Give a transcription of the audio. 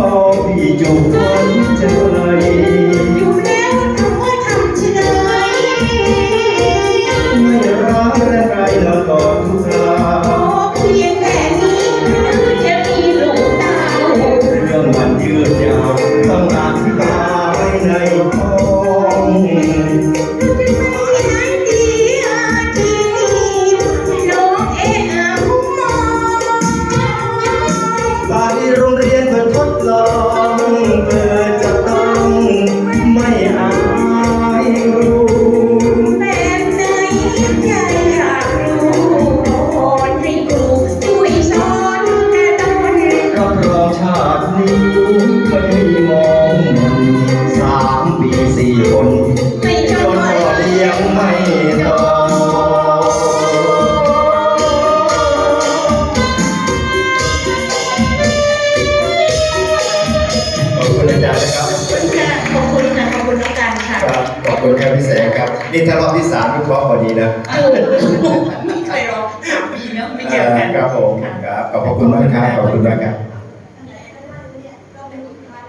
รอพี่จูบวันเจอเลยอยู่แล้วทำว่าทำเฉยไม่รักและไรแล้วก็ทุกคราขอเพียงแค่นี้หรือจะมีลูกดาวเรื่องมันยืดยาวต้องอธิบายใน โร นี่ถ้ารอบที่สามพี่เคราะห์พอดีนะเออไม่เคยร้องสามปีเนอะไม่เจอกัน ครับผมครับขอบพระคุณมากครับขอบคุณมากครับ